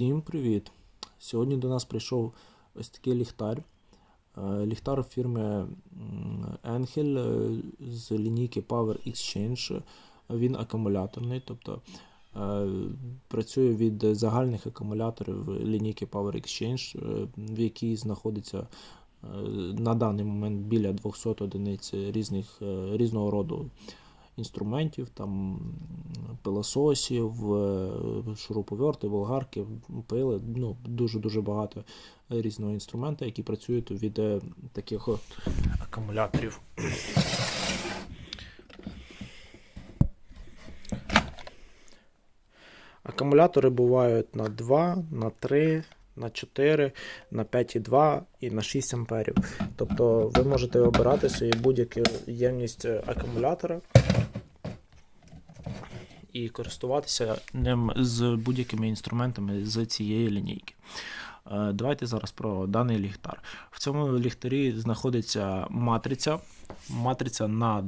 Всім привіт! Сьогодні до нас прийшов ось такий ліхтар. Е, Ліхтар фірми Enhel е, з лінійки Power Exchange. Він акумуляторний, тобто е, працює від загальних акумуляторів лінійки Power Exchange, в якій знаходиться на даний момент біля 200 одиниць різних, різного роду інструментів, там пилососів, е, шуруповерти, болгарки, пили, ну, дуже-дуже багато різного інструменту, які працюють від е, таких от акумуляторів. Акумулятори бувають на 2, на 3, на 4, на 5,2 і на 6 амперів. Тобто ви можете обирати собі будь-яку ємність е, акумулятора і користуватися ним з будь-якими інструментами з цієї лінійки. Е, Давайте зараз про даний ліхтар. В цьому ліхтарі знаходиться матриця. Матриця на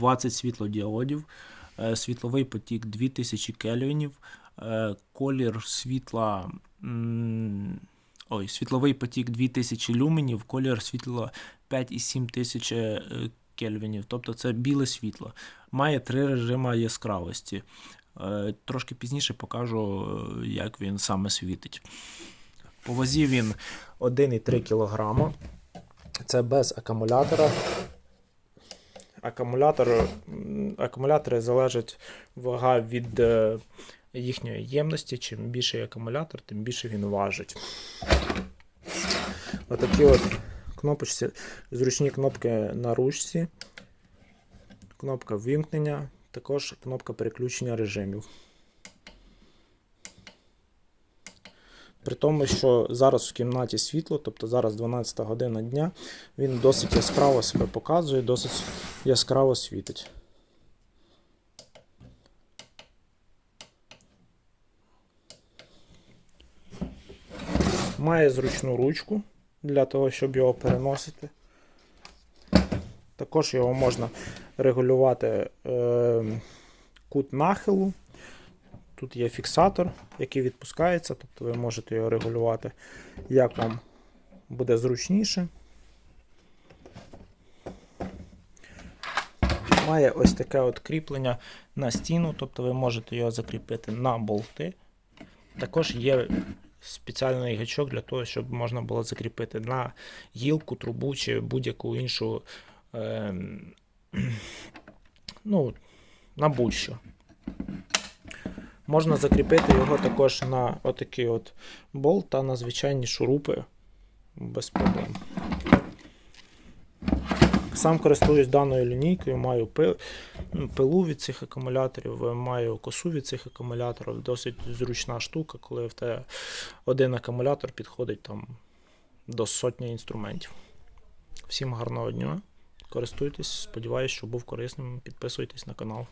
20 світлодіодів, е, світловий потік 2000 кельвінів, колір світла. Ой, світловий потік 2000 люменів, колір світла 5,7 тисяч е, кельвінів, тобто це біле світло. Має три режими яскравості. Е, Трошки пізніше покажу, е, як він саме світить. По вазі він 1,3 кг. Це без акумулятора. Акумулятор, акумулятори залежать вага від е, їхньої ємності. Чим більший акумулятор, тим більше він важить. Отакі от кнопочці, зручні кнопки на ручці, кнопка ввімкнення, також кнопка переключення режимів. При тому, що зараз в кімнаті світло, тобто зараз 12 година дня, він досить яскраво себе показує, досить яскраво світить. Має зручну ручку для того, щоб його переносити. Також його можна регулювати е, кут нахилу. Тут є фіксатор, який відпускається, тобто ви можете його регулювати, як вам буде зручніше. Має ось таке от кріплення на стіну, тобто ви можете його закріпити на болти. Також є спеціальний гачок для того, щоб можна було закріпити на гілку, трубу чи будь-яку іншу, е, ну, на будь-що. Можна закріпити його також на отакий от болт та на звичайні шурупи без проблем. Сам користуюсь даною лінійкою, маю ну, пилу від цих акумуляторів, маю косу від цих акумуляторів. Досить зручна штука, коли в тебе один акумулятор підходить там до сотні інструментів. Всім гарного дня. Користуйтесь, сподіваюсь, що був корисним. Підписуйтесь на канал.